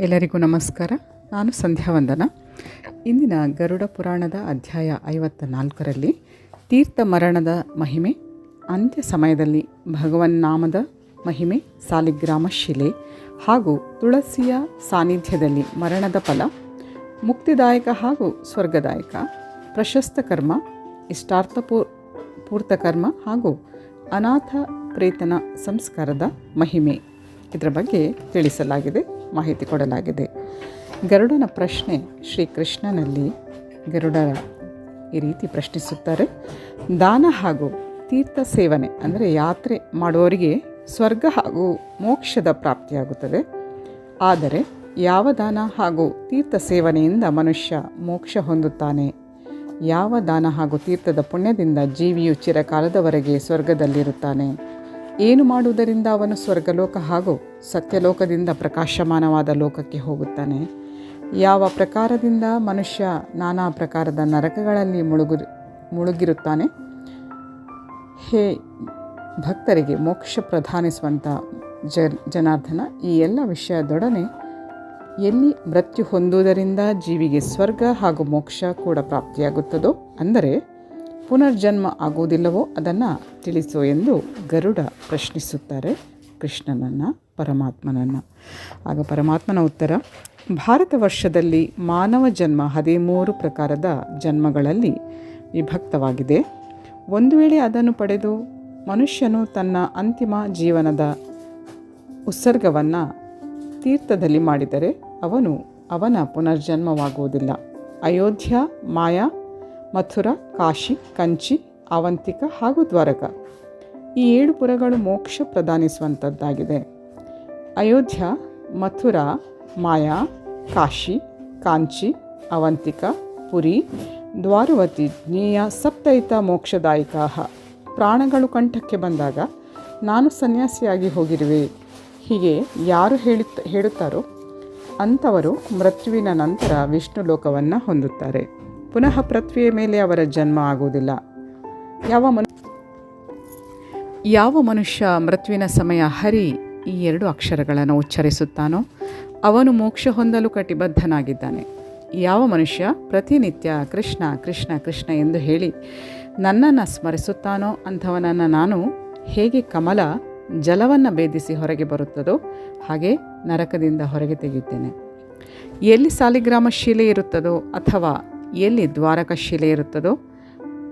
ಎಲ್ಲರಿಗೂ ನಮಸ್ಕಾರ. ನಾನು ಸಂಧ್ಯಾ ವಂದನ. ಇಂದಿನ ಗರುಡ ಪುರಾಣದ ಅಧ್ಯಾಯ ಐವತ್ತ ನಾಲ್ಕರಲ್ಲಿ ತೀರ್ಥ ಮರಣದ ಮಹಿಮೆ, ಅಂತ್ಯ ಸಮಯದಲ್ಲಿ ಭಗವನ್ನಾಮದ ಮಹಿಮೆ, ಸಾಲಿಗ್ರಾಮ ಶಿಲೆ ಹಾಗೂ ತುಳಸಿಯ ಸಾನ್ನಿಧ್ಯದಲ್ಲಿ ಮರಣದ ಫಲ, ಮುಕ್ತಿದಾಯಕ ಹಾಗೂ ಸ್ವರ್ಗದಾಯಕ, ಪ್ರಶಸ್ತ ಕರ್ಮ, ಇಷ್ಟಾರ್ಥ ಪೂರ್ತ ಕರ್ಮ ಹಾಗೂ ಅನಾಥ ಪ್ರೇತನ ಸಂಸ್ಕಾರದ ಮಹಿಮೆ. ಇದರ ಬಗ್ಗೆ ತಿಳಿಸಲಾಗಿದೆ. ಮಾಹಿತಿ ಕೊಡಲಾಗಿದೆ. ಗರುಡನ ಪ್ರಶ್ನೆ ಶ್ರೀಕೃಷ್ಣನಲ್ಲಿ ಗರುಡರ ಈ ರೀತಿ ಪ್ರಶ್ನಿಸುತ್ತಾರೆ, ದಾನ ಹಾಗೂ ತೀರ್ಥ ಸೇವನೆ ಅಂದರೆ ಯಾತ್ರೆ ಮಾಡುವವರಿಗೆ ಸ್ವರ್ಗ ಹಾಗೂ ಮೋಕ್ಷದ ಪ್ರಾಪ್ತಿಯಾಗುತ್ತದೆ. ಆದರೆ ಯಾವ ದಾನ ಹಾಗೂ ತೀರ್ಥ ಸೇವನೆಯಿಂದ ಮನುಷ್ಯ ಮೋಕ್ಷ ಹೊಂದುತ್ತಾನೆ? ಯಾವ ದಾನ ಹಾಗೂ ತೀರ್ಥದ ಪುಣ್ಯದಿಂದ ಜೀವಿಯು ಚಿರಕಾಲದವರೆಗೆ ಸ್ವರ್ಗದಲ್ಲಿರುತ್ತಾನೆ? ಏನು ಮಾಡುವುದರಿಂದ ಅವನು ಸ್ವರ್ಗಲೋಕ ಹಾಗೂ ಸತ್ಯಲೋಕದಿಂದ ಪ್ರಕಾಶಮಾನವಾದ ಲೋಕಕ್ಕೆ ಹೋಗುತ್ತಾನೆ? ಯಾವ ಪ್ರಕಾರದಿಂದ ಮನುಷ್ಯ ನಾನಾ ಪ್ರಕಾರದ ನರಕಗಳಲ್ಲಿ ಮುಳುಗು, ಮುಳುಗಿರುತ್ತಾನೆ? ಹೇ ಭಕ್ತರಿಗೆ ಮೋಕ್ಷ ಪ್ರಧಾನಿಸುವಂಥ ಜ ಜನಾರ್ದನ, ಈ ಎಲ್ಲ ವಿಷಯದೊಡನೆ ಎಲ್ಲಿ ಮೃತ್ಯು ಹೊಂದುವುದರಿಂದ ಜೀವಿಗೆ ಸ್ವರ್ಗ ಹಾಗೂ ಮೋಕ್ಷ ಕೂಡ ಪ್ರಾಪ್ತಿಯಾಗುತ್ತದೋ? ಅಂದರೆ ಪುನರ್ಜನ್ಮ ಆಗುವುದಿಲ್ಲವೋ ಅದನ್ನು ತಿಳಿಸು ಎಂದು ಗರುಡ ಪ್ರಶ್ನಿಸುತ್ತಾರೆ ಕೃಷ್ಣನನ್ನು, ಪರಮಾತ್ಮನನ್ನು. ಆಗ ಪರಮಾತ್ಮನ ಉತ್ತರ, ಭಾರತ ವರ್ಷದಲ್ಲಿ ಮಾನವ ಜನ್ಮ ಹದಿಮೂರು ಪ್ರಕಾರದ ಜನ್ಮಗಳಲ್ಲಿ ವಿಭಕ್ತವಾಗಿದೆ. ಒಂದು ವೇಳೆ ಅದನ್ನು ಪಡೆದು ಮನುಷ್ಯನು ತನ್ನ ಅಂತಿಮ ಜೀವನದ ಉತ್ಸರ್ಗವನ್ನು ತೀರ್ಥದಲ್ಲಿ ಮಾಡಿದರೆ ಅವನು ಅವನ ಪುನರ್ಜನ್ಮವಾಗುವುದಿಲ್ಲ. ಅಯೋಧ್ಯ, ಮಾಯಾ ಮಥುರಾ, ಕಾಶಿ, ಕಂಚಿ ಅವಂತಿಕ ಹಾಗೂ ದ್ವಾರಕ. ಈ ಏಳು ಪುರಗಳು ಮೋಕ್ಷ ಪ್ರದಾನಿಸುವಂಥದ್ದಾಗಿದೆ ಅಯೋಧ್ಯ, ಮಥುರಾ, ಮಾಯಾ, ಕಾಶಿ, ಕಾಂಚಿ ಅವಂತಿಕ ಪುರಿ, ದ್ವಾರವತಿ, ಜ್ಞೇಯ ಸಪ್ತೈತ ಮೋಕ್ಷದಾಯಕ. ಪ್ರಾಣಗಳು ಕಂಠಕ್ಕೆ ಬಂದಾಗ ನಾನು ಸನ್ಯಾಸಿಯಾಗಿ ಹೋಗಿರುವೆ. ಹೀಗೆ ಯಾರು ಹೇಳುತ್ತ, ಹೇಳುತ್ತಾರೋ ಅಂಥವರು ಮೃತ್ಯುವಿನ ನಂತರ ವಿಷ್ಣು ಲೋಕವನ್ನು ಹೊಂದುತ್ತಾರೆ. ಪುನಃ ಪೃಥ್ವಿಯ ಮೇಲೆ ಅವರ ಜನ್ಮ ಆಗುವುದಿಲ್ಲ. ಯಾವ ಮನು, ಯಾವ ಮನುಷ್ಯ ಮೃತ್ಯುವಿನ ಸಮಯ ಹರಿ ಈ ಎರಡು ಅಕ್ಷರಗಳನ್ನು ಉಚ್ಚರಿಸುತ್ತಾನೋ, ಅವನು ಮೋಕ್ಷ ಹೊಂದಲು ಕಟಿಬದ್ಧನಾಗಿದ್ದಾನೆ. ಯಾವ ಮನುಷ್ಯ ಪ್ರತಿನಿತ್ಯ ಕೃಷ್ಣ ಕೃಷ್ಣ ಕೃಷ್ಣ ಎಂದು ಹೇಳಿ ನನ್ನನ್ನು ಸ್ಮರಿಸುತ್ತಾನೋ ಅಂಥವನನ್ನು ನಾನು ಹೇಗೆ ಕಮಲ ಜಲವನ್ನು ಭೇದಿಸಿ ಹೊರಗೆ ಬರುತ್ತದೋ ಹಾಗೆ ನರಕದಿಂದ ಹೊರಗೆ ತೆಗೆಯುತ್ತೇನೆ. ಎಲ್ಲಿ ಸಾಲಿಗ್ರಾಮ ಶಿಲೆ ಇರುತ್ತದೋ ಅಥವಾ ಎಲ್ಲಿ ದ್ವಾರಕ ಶಿಲೆ ಇರುತ್ತದೋ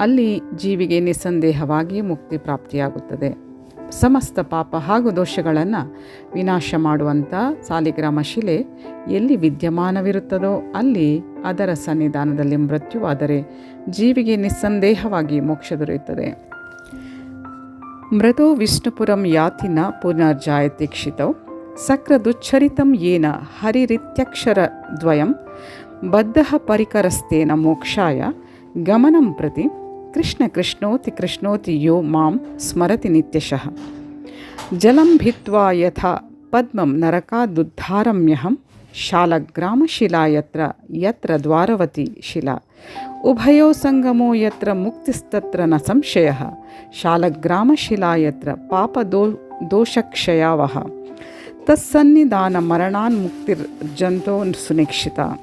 ಅಲ್ಲಿ ಜೀವಿಗೆ ನಿಸ್ಸಂದೇಹವಾಗಿ ಮುಕ್ತಿ ಪ್ರಾಪ್ತಿಯಾಗುತ್ತದೆ. ಸಮಸ್ತ ಪಾಪ ಹಾಗೂ ದೋಷಗಳನ್ನು ವಿನಾಶ ಮಾಡುವಂಥ ಸಾಲಿಗ್ರಾಮ ಶಿಲೆ ಎಲ್ಲಿ ವಿದ್ಯಮಾನವಿರುತ್ತದೋ ಅಲ್ಲಿ ಅದರ ಸನ್ನಿಧಾನದಲ್ಲಿ ಮೃತ್ಯುವಾದರೆ ಜೀವಿಗೆ ನಿಸ್ಸಂದೇಹವಾಗಿ ಮೋಕ್ಷ ದೊರೆಯುತ್ತದೆ. ಮೃದೋ ವಿಷ್ಣುಪುರಂ ಯಾತಿನ ಸಕ್ರ ಕ್ಷಿತೌ ಏನ ಯೇನ ಹರಿರಿತ್ಯಕ್ಷರದ್ವಯಂ. बद्धः परिकरस्तेन मोक्षाय गमनं प्रति कृष्णकृष्णोति कृष्णोति यो माँ स्मरति नित्यशः। जलं भित्त्वा यथा पद्मं नरकादुद्धारम्यहं शालग्रामशिला यत्र यत्र द्वारवती शिला। उभयो सङ्गमो यत्र मुक्तिस्तत्र न संशयः शालग्रामशिला यत्र पापदो दोषक्षयावः। तत्सन्निधानमरणान्मुक्तिर्जन्तो सुनिक्षिता।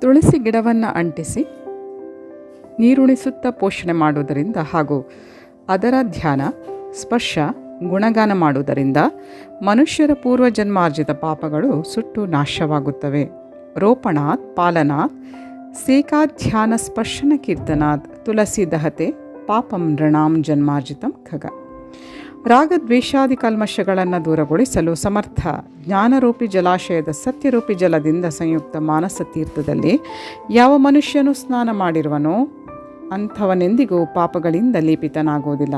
ತುಳಸಿ ಗಿಡವನ್ನು ಅಂಟಿಸಿ ನೀರುಣಿಸುತ್ತಾ ಪೋಷಣೆ ಮಾಡುವುದರಿಂದ ಹಾಗೂ ಅದರ ಧ್ಯಾನ, ಸ್ಪರ್ಶ, ಗುಣಗಾನ ಮಾಡುವುದರಿಂದ ಮನುಷ್ಯರ ಪೂರ್ವಜನ್ಮಾರ್ಜಿತ ಪಾಪಗಳು ಸುಟ್ಟು ನಾಶವಾಗುತ್ತವೆ. ರೋಪಣಾತ್, ಪಾಲನಾತ್, ಸೇಕಾಧ್ಯಾನ ಸ್ಪರ್ಶನ ಕೀರ್ತನಾತ್, ತುಳಸಿ ದಹತೆ, ಪಾಪಂ ನೃಣಾಂ ಜನ್ಮಾರ್ಜಿತಂ ಖಗ. ರಾಗದ್ವೇಷಾದಿ ಕಲ್ಮಶಗಳನ್ನು ದೂರಗೊಳಿಸಲು ಸಮರ್ಥ ಜ್ಞಾನರೂಪಿ ಜಲಾಶಯದ ಸತ್ಯರೂಪಿ ಜಲದಿಂದ ಸಂಯುಕ್ತ ಮಾನಸ ತೀರ್ಥದಲ್ಲಿ ಯಾವ ಮನುಷ್ಯನು ಸ್ನಾನ ಮಾಡಿರುವನೋ ಅಂಥವನೆಂದಿಗೂ ಪಾಪಗಳಿಂದ ಲೇಪಿತನಾಗುವುದಿಲ್ಲ.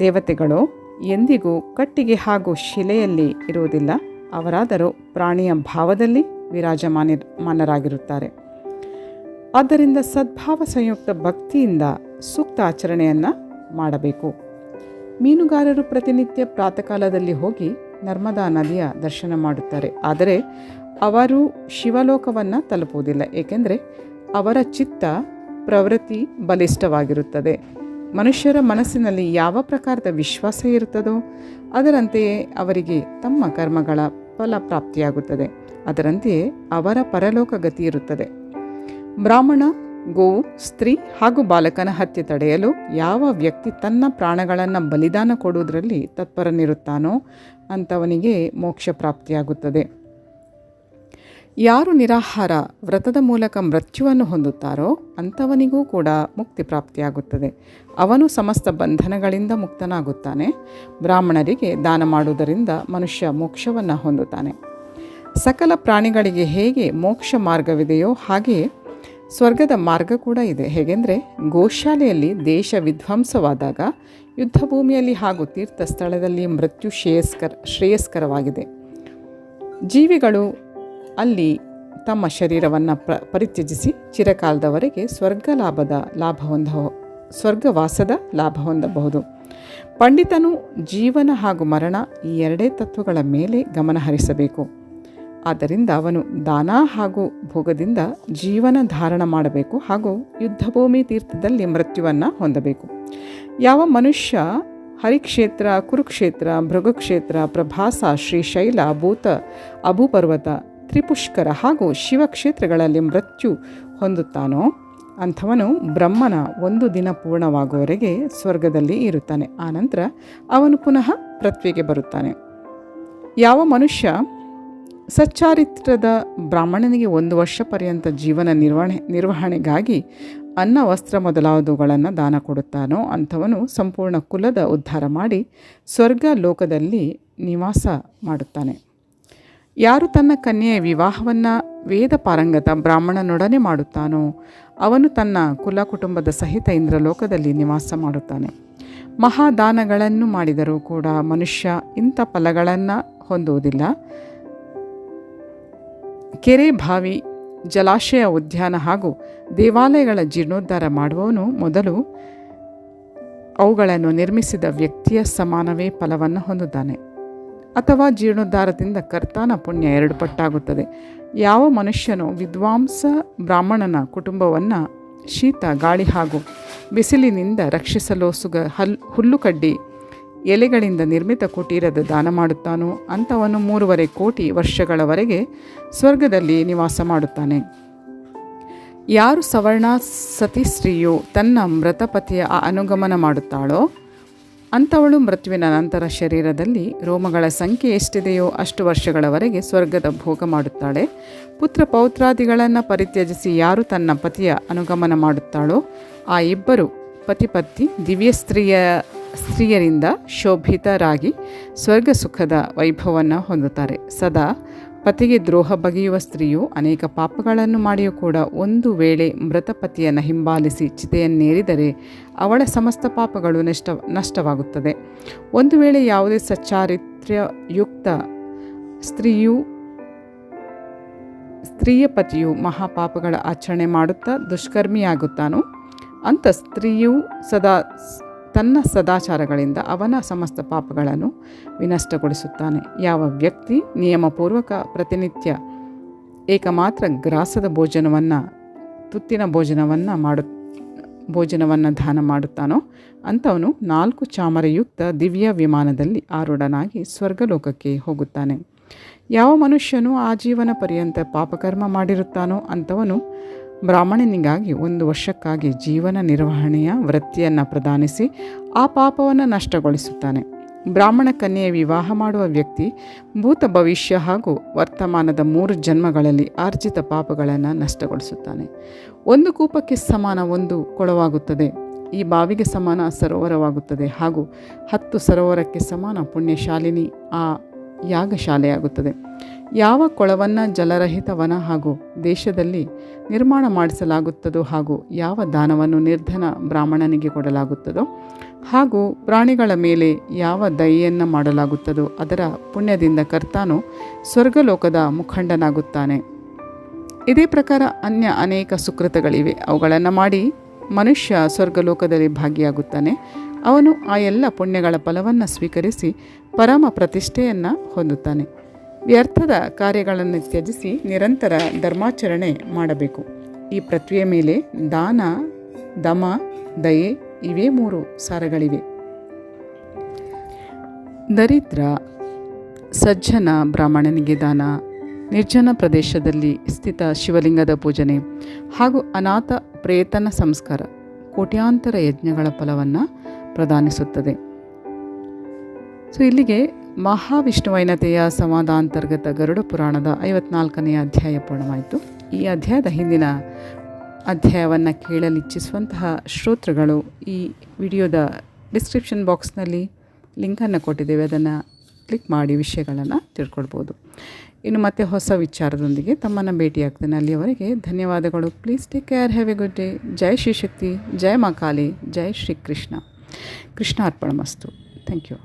ದೇವತೆಗಳು ಎಂದಿಗೂ ಕಟ್ಟಿಗೆ ಹಾಗೂ ಶಿಲೆಯಲ್ಲಿ ಇರುವುದಿಲ್ಲ. ಅವರಾದರೂ ಪ್ರಾಣಿಯ ಭಾವದಲ್ಲಿ ವಿರಾಜಮಾನಿ ಮಾನರಾಗಿರುತ್ತಾರೆ ಆದ್ದರಿಂದ ಸದ್ಭಾವ ಸಂಯುಕ್ತ ಭಕ್ತಿಯಿಂದ ಸೂಕ್ತ ಆಚರಣೆಯನ್ನು ಮಾಡಬೇಕು. ಮೀನುಗಾರರು ಪ್ರತಿನಿತ್ಯ ಪ್ರಾತಃಕಾಲದಲ್ಲಿ ಹೋಗಿ ನರ್ಮದಾ ನದಿಯ ದರ್ಶನ ಮಾಡುತ್ತಾರೆ. ಆದರೆ ಅವರು ಶಿವಲೋಕವನ್ನು ತಲುಪುವುದಿಲ್ಲ, ಏಕೆಂದರೆ ಅವರ ಚಿತ್ತ ಪ್ರವೃತ್ತಿ ಬಲಿಷ್ಠವಾಗಿರುತ್ತದೆ. ಮನುಷ್ಯರ ಮನಸ್ಸಿನಲ್ಲಿ ಯಾವ ಪ್ರಕಾರದ ವಿಶ್ವಾಸ ಇರುತ್ತದೋ, ಅದರಂತೆಯೇ ಅವರಿಗೆ ತಮ್ಮ ಕರ್ಮಗಳ ಫಲ ಪ್ರಾಪ್ತಿಯಾಗುತ್ತದೆ. ಅದರಂತೆಯೇ ಅವರ ಪರಲೋಕ ಗತಿ ಇರುತ್ತದೆ. ಬ್ರಾಹ್ಮಣ ಗೋವು, ಸ್ತ್ರೀ ಹಾಗೂ ಬಾಲಕನ ಹತ್ಯೆ ತಡೆಯಲು ಯಾವ ವ್ಯಕ್ತಿ ತನ್ನ ಪ್ರಾಣಗಳನ್ನು ಬಲಿದಾನ ಕೊಡುವುದರಲ್ಲಿ ತತ್ಪರನಿರುತ್ತಾನೋ ಅಂಥವನಿಗೆ ಮೋಕ್ಷ ಪ್ರಾಪ್ತಿಯಾಗುತ್ತದೆ. ಯಾರು ನಿರಾಹಾರ ವ್ರತದ ಮೂಲಕ ಮೃತ್ಯುವನ್ನು ಹೊಂದುತ್ತಾರೋ ಅಂಥವನಿಗೂ ಕೂಡ ಮುಕ್ತಿ ಪ್ರಾಪ್ತಿಯಾಗುತ್ತದೆ. ಅವನು ಸಮಸ್ತ ಬಂಧನಗಳಿಂದ ಮುಕ್ತನಾಗುತ್ತಾನೆ. ಬ್ರಾಹ್ಮಣರಿಗೆ ದಾನ ಮಾಡುವುದರಿಂದ ಮನುಷ್ಯ ಮೋಕ್ಷವನ್ನು ಹೊಂದುತ್ತಾನೆ. ಸಕಲ ಪ್ರಾಣಿಗಳಿಗೆ ಹೇಗೆ ಮೋಕ್ಷ ಮಾರ್ಗವಿದೆಯೋ ಹಾಗೆಯೇ ಸ್ವರ್ಗದ ಮಾರ್ಗ ಕೂಡ ಇದೆ. ಹೇಗೆಂದರೆ ಗೋಶಾಲೆಯಲ್ಲಿ ದೇಶ ವಿಧ್ವಂಸವಾದಾಗ ಯುದ್ಧಭೂಮಿಯಲ್ಲಿ ಹಾಗೂ ತೀರ್ಥ ಸ್ಥಳದಲ್ಲಿ ಮೃತ್ಯು ಶ್ರೇಯಸ್ಕರ, ಶ್ರೇಯಸ್ಕರವಾಗಿದೆ. ಜೀವಿಗಳು ಅಲ್ಲಿ ತಮ್ಮ ಶರೀರವನ್ನು ಪ್ರ, ಪರಿತ್ಯಜಿಸಿ ಚಿರಕಾಲದವರೆಗೆ ಸ್ವರ್ಗ ಲಾಭದ, ಲಾಭ ಹೊಂದ ಸ್ವರ್ಗವಾಸದ ಲಾಭ ಹೊಂದಬಹುದು. ಪಂಡಿತನು ಜೀವನ ಹಾಗೂ ಮರಣ ಈ ಎರಡೇ ತತ್ವಗಳ ಮೇಲೆ ಗಮನ ಹರಿಸಬೇಕು. ಆದ್ದರಿಂದ ಅವನು ದಾನ ಹಾಗೂ ಭೋಗದಿಂದ ಜೀವನ ಧಾರಣ ಮಾಡಬೇಕು ಹಾಗೂ ಯುದ್ಧಭೂಮಿ ತೀರ್ಥದಲ್ಲಿ ಮೃತ್ಯುವನ್ನು ಹೊಂದಬೇಕು. ಯಾವ ಮನುಷ್ಯ ಹರಿಕ್ಷೇತ್ರ, ಕುರುಕ್ಷೇತ್ರ, ಭೃಗುಕ್ಷೇತ್ರ, ಪ್ರಭಾಸ, ಶ್ರೀಶೈಲ, ಭೂತ, ಅಭೂಪರ್ವತ, ತ್ರಿಪುಷ್ಕರ ಹಾಗೂ ಶಿವಕ್ಷೇತ್ರಗಳಲ್ಲಿ ಮೃತ್ಯು ಹೊಂದುತ್ತಾನೋ ಅಂಥವನು ಬ್ರಹ್ಮನ ಒಂದು ದಿನ ಪೂರ್ಣವಾಗುವವರೆಗೆ ಸ್ವರ್ಗದಲ್ಲಿ ಇರುತ್ತಾನೆ. ಆನಂತರ ಅವನು ಪುನಃ ಪೃಥ್ವಿಗೆ ಬರುತ್ತಾನೆ. ಯಾವ ಮನುಷ್ಯ ಸಚ್ಚಾರಿತ್ರದ ಬ್ರಾಹ್ಮಣನಿಗೆ ಒಂದು ವರ್ಷ ಪರ್ಯಂತ ಜೀವನ ನಿರ್ವಹಣೆ, ನಿರ್ವಹಣೆಗಾಗಿ ಅನ್ನ, ವಸ್ತ್ರ ಮೊದಲಾದವುಗಳನ್ನು ದಾನ ಕೊಡುತ್ತಾನೋ ಅಂಥವನು ಸಂಪೂರ್ಣ ಕುಲದ ಉದ್ಧಾರ ಮಾಡಿ ಸ್ವರ್ಗ ಲೋಕದಲ್ಲಿ ನಿವಾಸ ಮಾಡುತ್ತಾನೆ. ಯಾರು ತನ್ನ ಕನ್ಯೆಯ ವಿವಾಹವನ್ನು ವೇದ ಪಾರಂಗತ ಬ್ರಾಹ್ಮಣನೊಡನೆ ಮಾಡುತ್ತಾನೋ ಅವನು ತನ್ನ ಕುಲ ಕುಟುಂಬದ ಸಹಿತ ಇಂದ್ರಲೋಕದಲ್ಲಿ ನಿವಾಸ ಮಾಡುತ್ತಾನೆ. ಮಹಾದಾನಗಳನ್ನು ಮಾಡಿದರೂ ಕೂಡ ಮನುಷ್ಯ ಇಂಥ ಫಲಗಳನ್ನು ಹೊಂದುವುದಿಲ್ಲ. ಕೆರೆ ಬಾವಿ ಜಲಾಶಯ ಉದ್ಯಾನ ಹಾಗೂ ದೇವಾಲಯಗಳ ಜೀರ್ಣೋದ್ಧಾರ ಮಾಡುವವನು ಮೊದಲು ಅವುಗಳನ್ನು ನಿರ್ಮಿಸಿದ ವ್ಯಕ್ತಿಯ ಸಮಾನವೇ ಫಲವನ್ನು ಹೊಂದುತ್ತಾನೆ. ಅಥವಾ ಜೀರ್ಣೋದ್ಧಾರದಿಂದ ಕರ್ತಾನ ಪುಣ್ಯ ಎರಡು ಪಟ್ಟಾಗುತ್ತದೆ. ಯಾವ ಮನುಷ್ಯನು ವಿದ್ವಾಂಸ ಬ್ರಾಹ್ಮಣನ ಕುಟುಂಬವನ್ನು ಶೀತ, ಗಾಳಿ ಹಾಗೂ ಬಿಸಿಲಿನಿಂದ ರಕ್ಷಿಸಲು ಸುಗ ಹಲ್ ಹುಲ್ಲುಕಡ್ಡಿ ಎಲೆಗಳಿಂದ ನಿರ್ಮಿತ ಕುಟೀರದ ದಾನ ಮಾಡುತ್ತಾನೋ ಅಂಥವನು ಮೂರುವರೆ ಕೋಟಿ ವರ್ಷಗಳವರೆಗೆ ಸ್ವರ್ಗದಲ್ಲಿ ನಿವಾಸ ಮಾಡುತ್ತಾನೆ. ಯಾರು ಸವರ್ಣ ಸತಿ ಸ್ತ್ರೀಯು ತನ್ನ ಮೃತಪತಿಯ ಅನುಗಮನ ಮಾಡುತ್ತಾಳೋ ಅಂಥವಳು ಮೃತ್ಯುವಿನ ನಂತರ ಶರೀರದಲ್ಲಿ ರೋಮಗಳ ಸಂಖ್ಯೆ ಎಷ್ಟಿದೆಯೋ ಅಷ್ಟು ವರ್ಷಗಳವರೆಗೆ ಸ್ವರ್ಗದ ಭೋಗ ಮಾಡುತ್ತಾಳೆ. ಪುತ್ರ ಪೌತ್ರಾದಿಗಳನ್ನು ಪರಿತ್ಯಜಿಸಿ ಯಾರು ತನ್ನ ಪತಿಯ ಅನುಗಮನ ಮಾಡುತ್ತಾಳೋ ಆ ಇಬ್ಬರು ಪತಿಪತ್ನಿ ದಿವ್ಯ ಸ್ತ್ರೀಯ ಸ್ತ್ರೀಯರಿಂದ ಶೋಭಿತರಾಗಿ ಸ್ವರ್ಗ ಸುಖದ ವೈಭವವನ್ನು ಹೊಂದುತ್ತಾರೆ. ಸದಾ ಪತಿಗೆ ದ್ರೋಹ ಬಗೆಯುವ ಸ್ತ್ರೀಯು ಅನೇಕ ಪಾಪಗಳನ್ನು ಮಾಡಿಯೂ ಕೂಡ ಒಂದು ವೇಳೆ ಮೃತ ಪತಿಯನ್ನು ಹಿಂಬಾಲಿಸಿ ಚಿತೆಯನ್ನೇರಿದರೆ ಅವಳ ಸಮಸ್ತ ಪಾಪಗಳು ನಷ್ಟ, ನಷ್ಟವಾಗುತ್ತದೆ. ಒಂದು ವೇಳೆ ಯಾವುದೇ ಸಚ್ಚಾರಿತ್ರ್ಯಯುಕ್ತ ಸ್ತ್ರೀಯು, ಸ್ತ್ರೀಯ ಪತಿಯು ಮಹಾಪಾಪಗಳ ಆಚರಣೆ ಮಾಡುತ್ತಾ ದುಷ್ಕರ್ಮಿಯಾಗುತ್ತಾನೋ, ಅಂಥ ಸ್ತ್ರೀಯು ಸದಾ ತನ್ನ ಸದಾಚಾರಗಳಿಂದ ಅವನ ಸಮಸ್ತ ಪಾಪಗಳನ್ನು ವಿನಷ್ಟಗೊಳಿಸುತ್ತಾನೆ. ಯಾವ ವ್ಯಕ್ತಿ ನಿಯಮಪೂರ್ವಕ ಪ್ರತಿನಿತ್ಯ ಏಕಮಾತ್ರ ಗ್ರಾಸದ ಭೋಜನವನ್ನು, ತುತ್ತಿನ ಭೋಜನವನ್ನು ಮಾಡು, ಭೋಜನವನ್ನು ದಾನ ಮಾಡುತ್ತಾನೋ, ಅಂಥವನು ನಾಲ್ಕು ಚಾಮರಯುಕ್ತ ದಿವ್ಯ ವಿಮಾನದಲ್ಲಿ ಆರೂಢನಾಗಿ ಸ್ವರ್ಗಲೋಕಕ್ಕೆ ಹೋಗುತ್ತಾನೆ. ಯಾವ ಮನುಷ್ಯನು ಆ ಜೀವನ ಪರ್ಯಂತ ಪಾಪಕರ್ಮ ಮಾಡಿರುತ್ತಾನೋ, ಅಂಥವನು ಬ್ರಾಹ್ಮಣನಿಗಾಗಿ ಒಂದು ವರ್ಷಕ್ಕಾಗಿ ಜೀವನ ನಿರ್ವಹಣೆಯ ವೃತ್ತಿಯನ್ನು ಪ್ರದಾನಿಸಿ ಆ ಪಾಪವನ್ನು ನಷ್ಟಗೊಳಿಸುತ್ತಾನೆ. ಬ್ರಾಹ್ಮಣ ಕನ್ಯೆಯ ವಿವಾಹ ಮಾಡುವ ವ್ಯಕ್ತಿ ಭೂತ ಭವಿಷ್ಯ ಹಾಗೂ ವರ್ತಮಾನದ ಮೂರು ಜನ್ಮಗಳಲ್ಲಿ ಆರ್ಜಿತ ಪಾಪಗಳನ್ನು ನಷ್ಟಗೊಳಿಸುತ್ತಾನೆ. ಒಂದು ಕೂಪಕ್ಕೆ ಸಮಾನ ಒಂದು ಕೊಳವಾಗುತ್ತದೆ. ಈ ಬಾವಿಗೆ ಸಮಾನ ಸರೋವರವಾಗುತ್ತದೆ ಹಾಗೂ ಹತ್ತು ಸರೋವರಕ್ಕೆ ಸಮಾನ ಪುಣ್ಯಶಾಲಿನಿ ಆ ಯಾಗಶಾಲೆಯಾಗುತ್ತದೆ. ಯಾವ ಕೊಳವನ್ನು ಜಲರಹಿತವನ ಹಾಗೂ ದೇಶದಲ್ಲಿ ನಿರ್ಮಾಣ ಮಾಡಿಸಲಾಗುತ್ತದೋ ಹಾಗೂ ಯಾವ ದಾನವನ್ನು ನಿರ್ಧನ ಬ್ರಾಹ್ಮಣನಿಗೆ ಕೊಡಲಾಗುತ್ತದೋ ಹಾಗೂ ಪ್ರಾಣಿಗಳ ಮೇಲೆ ಯಾವ ದಯೆಯನ್ನು ಮಾಡಲಾಗುತ್ತದೋ ಅದರ ಪುಣ್ಯದಿಂದ ಕರ್ತಾನು ಸ್ವರ್ಗಲೋಕದ ಮುಖಂಡನಾಗುತ್ತಾನೆ. ಇದೇ ಪ್ರಕಾರ ಅನ್ಯ ಅನೇಕ ಸುಕೃತಗಳಿವೆ. ಅವುಗಳನ್ನು ಮಾಡಿ ಮನುಷ್ಯ ಸ್ವರ್ಗಲೋಕದಲ್ಲಿ ಭಾಗಿಯಾಗುತ್ತಾನೆ. ಅವನು ಆ ಎಲ್ಲ ಪುಣ್ಯಗಳ ಫಲವನ್ನು ಸ್ವೀಕರಿಸಿ ಪರಮ ಪ್ರತಿಷ್ಠೆಯನ್ನು ಹೊಂದುತ್ತಾನೆ. ವ್ಯರ್ಥದ ಕಾರ್ಯಗಳನ್ನು ತ್ಯಜಿಸಿ ನಿರಂತರ ಧರ್ಮಾಚರಣೆ ಮಾಡಬೇಕು. ಈ ಪೃಥ್ವಿಯ ಮೇಲೆ ದಾನ, ದಮ, ದಯೆ ಇವೇ ಮೂರು ಸಾರಗಳಿವೆ. ದರಿದ್ರ, ಸಜ್ಜನ ಬ್ರಾಹ್ಮಣನಿಗೆ ದಾನ ನಿರ್ಜನ ಪ್ರದೇಶದಲ್ಲಿ ಸ್ಥಿತ ಶಿವಲಿಂಗದ ಪೂಜನೆ ಹಾಗೂ ಅನಾಥ ಪ್ರೇತನ ಸಂಸ್ಕಾರ ಕೋಟ್ಯಾಂತರ ಯಜ್ಞಗಳ ಫಲವನ್ನು ಪ್ರದಾನಿಸುತ್ತದೆ. ಸೊ ಇಲ್ಲಿಗೆ ಮಹಾವಿಷ್ಣುವೈನತೆಯ ಸಂವಾದಾಂತರ್ಗತ ಗರುಡ ಪುರಾಣದ ಐವತ್ನಾಲ್ಕನೆಯ ಅಧ್ಯಾಯ ಪೂರ್ಣವಾಯಿತು. ಈ ಅಧ್ಯಾಯದ ಹಿಂದಿನ ಅಧ್ಯಾಯವನ್ನು ಕೇಳಲಿಚ್ಛಿಸುವಂತಹ ಶ್ರೋತೃಗಳು ಈ ವಿಡಿಯೋದ ಡಿಸ್ಕ್ರಿಪ್ಷನ್ ಬಾಕ್ಸ್ನಲ್ಲಿ ಲಿಂಕನ್ನು ಕೊಟ್ಟಿದ್ದೇವೆ. ಅದನ್ನು ಕ್ಲಿಕ್ ಮಾಡಿ ವಿಷಯಗಳನ್ನು ತಿಳ್ಕೊಳ್ಬೋದು. ಇನ್ನು ಮತ್ತೆ ಹೊಸ ವಿಚಾರದೊಂದಿಗೆ ತಮ್ಮನ್ನು ಭೇಟಿಯಾಗ್ತೇನೆ. ಅಲ್ಲಿಯವರೆಗೆ ಧನ್ಯವಾದಗಳು. Please take care have a good day ಜೈ ಶ್ರೀ ಶಕ್ತಿ ಜೈ ಮಾ ಕಾಲಿ ಜೈ ಶ್ರೀ ಕೃಷ್ಣ ಕೃಷ್ಣ ಅರ್ಪಣ ಮಸ್ತು ಥ್ಯಾಂಕ್ ಯು